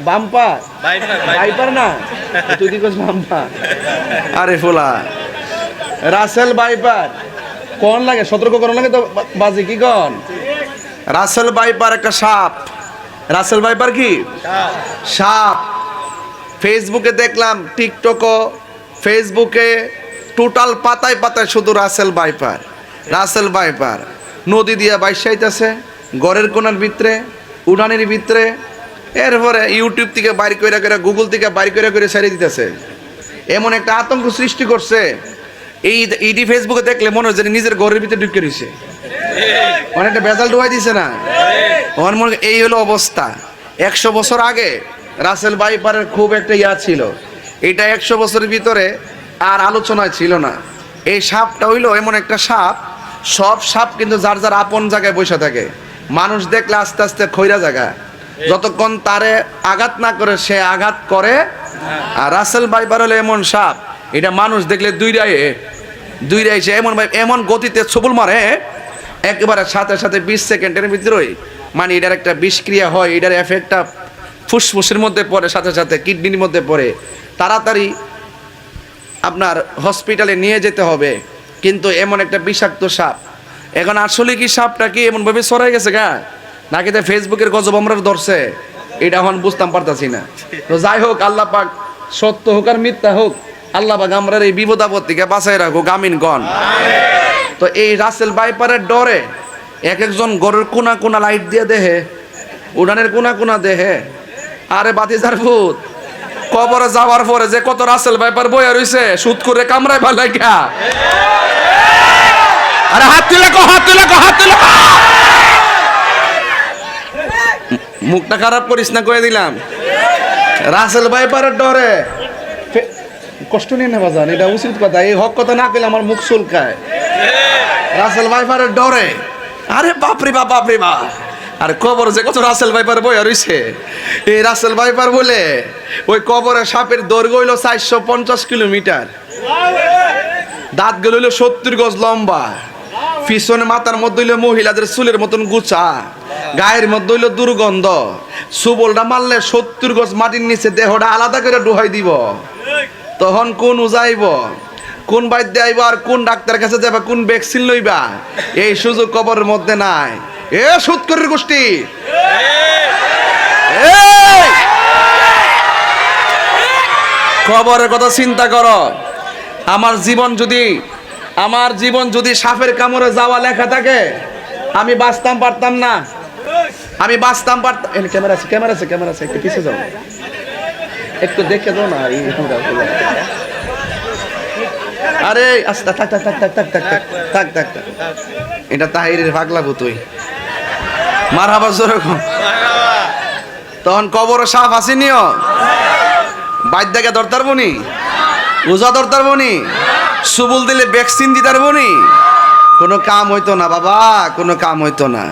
Bumper. না? তুই কি বাম্পার। আরে ফোলা। Russell viper. কোন লাগে? সতর্ক লাগে তো বাজি কি কোন? রাসেল ভাইপার একটা সাপ। রাসেল ভাইপার কি? সাপ। ফেসবুকে দেখলাম টিকটকও। ফেসবুকে টোটাল পাতায় পাতায় শুধু রাসেল বাইপার রাসেল বাইপার নদী দিয়া বাইসাইতেছে গড়ের কোনার ভিতরে উড়ানের ভিতরে এরপরে ইউটিউব থেকে বাইর করে করে গুগল থেকে বাইর করে করে ছেড়ে দিতেছে। এমন একটা আতঙ্ক সৃষ্টি করছে। এই ইডি ফেসবুকে দেখলে মনে হচ্ছে যে নিজের ঘরের ভিতরে ঢুকে রয়েছে। অনেকটা বেজাল ডুবাই দিছে না? মনে এই হলো অবস্থা। একশো বছর আগে রাসেল বাইপারের খুব একটা ইয়া ছিল। এটা একশো বছরের ভিতরে আর আলোচনায় ছিল না। এই সাপটা হইল এমন একটা সাপ। সব সাপ কিন্তু যার যার আপন জায়গায় বসে থাকে। মানুষ দেখলে আস্তে আস্তে খৈরা জায়গা। যতক্ষণ তারে আঘাত না করে, সে আঘাত করে। আর রাসেল বাইপার হলো এমন সাপ, এটা মানুষ দেখলে দুই রায়ে সে এমন ভাই এমন গতিতে ছবুল মারে, একেবারে সাথে সাথে বিশ সেকেন্ডের ভিতরেই মানে এটার একটা বিষক্রিয়া হয়, এটার এফেক্টটা ফুসফুসের মধ্যে পড়ে, সাথে সাথে কিডনির মধ্যে পড়ে। তাড়াতাড়ি আপনার হসপিটালে নিয়ে যেতে হবে, কিন্তু এমন একটা বিষাক্ত সাপ। এখন আসলে কি সাপটা কি এমনভাবে সরাই গেছে গা? নাকি তো ফেসবুকের গজব আমরা ধরছে? এটা এখন বুঝতাম পারতাছি না। তো যাই হোক আল্লাহ পাক সত্য হোক আর মিথ্যা হোক আল্লাহ পাক আমরা এই বিপদ আপদ থেকে বাঁচাই রাখুক আমিন গণ তো এই রাসেল বাইপারের ডরে এক একজন গরুর কোনা কোনা লাইট দিয়ে দেহে উড়ানের কোনা কোনা দেহে। আরে বাতি যার ভূত কবরে যাওয়ার পরে যে কত রাসেল বাইপার বইয়া রইছে সুদ করে কামড়ায় ভালো আরে হাত তুলে কো হাত তুলে কো হাত তুলে কো। মুখটা খারাপ করিস না, কয়ে দিলাম। রাসেল বাইপারের ডরে। ফে- কষ্ট নিয়ে নেবা যান এটা উচিত কথা। এই হক কথা না পেলে আমার মুখ চুলকায়। রাসেল ভাইপারের ডরে। আরে বাপরে বাপ বাপরে বাপ। আর কবর যে কত রাসেল ভাইপার বইয়া রইছে। এই রাসেল ভাইপার বলে ওই কবরে সাপের দৈর্ঘ্য হইল চারশো পঞ্চাশ কিলোমিটার। দাঁতগুলো হইল সত্তর গজ লম্বা। পিছনে মাথার মধ্যে হইল মহিলাদের চুলের মতন গুছা গায়ের মধ্যে হইল দুর্গন্ধ। সুবলটা মারলে সত্তর গজ মাটির নিচে দেহটা আলাদা করে ডুহাই দিব। তখন কোন উজাইব? কোন বাইদ্য আইব আর কোন ডাক্তার কাছে যাবা কোন ভ্যাকসিন লইবা? এই সুযোগ কবরের মধ্যে নাই। এ সুৎকরের গোষ্ঠী। এই! কবরের কথা চিন্তা করো। আমার জীবন যদি, আমার জীবন যদি সাপের কামড়ে যাওয়া লেখা থাকে, আমি বাঁচতাম পারতাম না। আমি বাঁচতাম পারতাম ক্যামেরা আছে ক্যামেরা আছে ক্যামেরা আছে, একটু পিছিয়ে যাও। একটু দেখে দাও না আরে আস্তে থাক থাক থাক থাক থাক থাক থাক থাক থাক। এটা তাহিরের পাগলাবো তুই। মার হাবার জোরে কম। তখন কবর সাপ আসেনিও বাদ্যাকে দরতার বনি রোজা দরতার বনি সুবুল দিলে ভ্যাকসিন দিতার বনি কোনো কাম হইতো না, বাবা, কোনো কাম হইতো না।